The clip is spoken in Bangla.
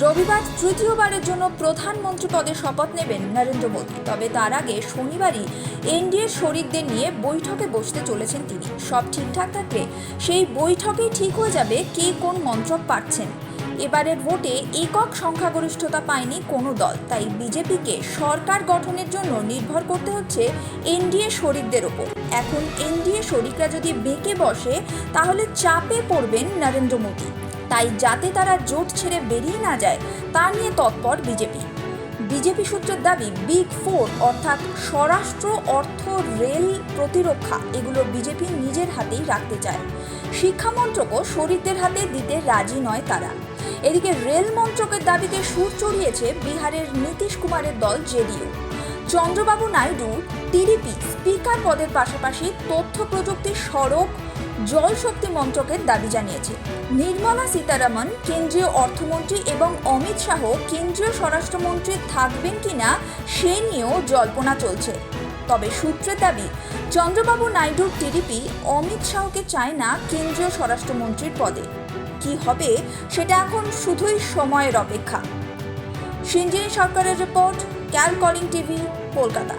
রবিবার তৃতীয়বারের জন্য প্রধানমন্ত্রী পদে শপথ নেবেন নরেন্দ্র মোদী। তবে তার আগে শনিবারই এনডিএর শরিকদের নিয়ে বৈঠকে বসতে চলেছেন তিনি। সব ঠিকঠাক থাকলে সেই বৈঠকেই ঠিক হয়ে যাবে কে কোন মন্ত্রক পাচ্ছেন এবারের ভোটে একক সংখ্যাগরিষ্ঠতা পায়নি কোনো দল। তাই বিজেপিকে সরকার গঠনের জন্য নির্ভর করতে হচ্ছে এনডিএ শরিকদের ওপর। এখন এনডিএ শরিকরা যদি বেঁকে বসে, তাহলে চাপে পড়বেন নরেন্দ্র মোদী। তাই যাতে তারা জোট ছেড়ে বেরিয়ে না যায়, তা নিয়ে তৎপর বিজেপি। বিজেপি সূত্রের দাবি বিগ ফোর অর্থাৎ স্বরাষ্ট্র অর্থ রেল প্রতিরক্ষা, এগুলো বিজেপি নিজের হাতেই রাখতে চায়। শিক্ষা মন্ত্রকও শরিকদের হাতে দিতে রাজি নয় তারা। এদিকে রেল মন্ত্রকের দাবিতে সুর চড়িয়েছে বিহারের নীতিশ কুমারের দল JDU. Chandrababu Naidu, TDP, speaker পদের পাশাপাশি তথ্য প্রযুক্তি সড়ক জলশক্তি মন্ত্রকের দাবি জানিয়েছে। নির্মলা সীতারামন, কেন্দ্রীয় অর্থমন্ত্রী এবং অমিত শাহ কেন্দ্রীয় স্বরাষ্ট্রমন্ত্রী থাকবেন কিনা সে নিয়েও জল্পনা চলছে। তবে সূত্রের দাবি, চন্দ্রবাবু নাইডুর টিডিপি অমিত শাহকে চায় না কেন্দ্রীয় স্বরাষ্ট্রমন্ত্রীর পদে। কি হবে, সেটা এখন শুধুই সময়ের অপেক্ষা। সিঞ্জিনী সরকারের report, Cal Calling TV, Kolkata.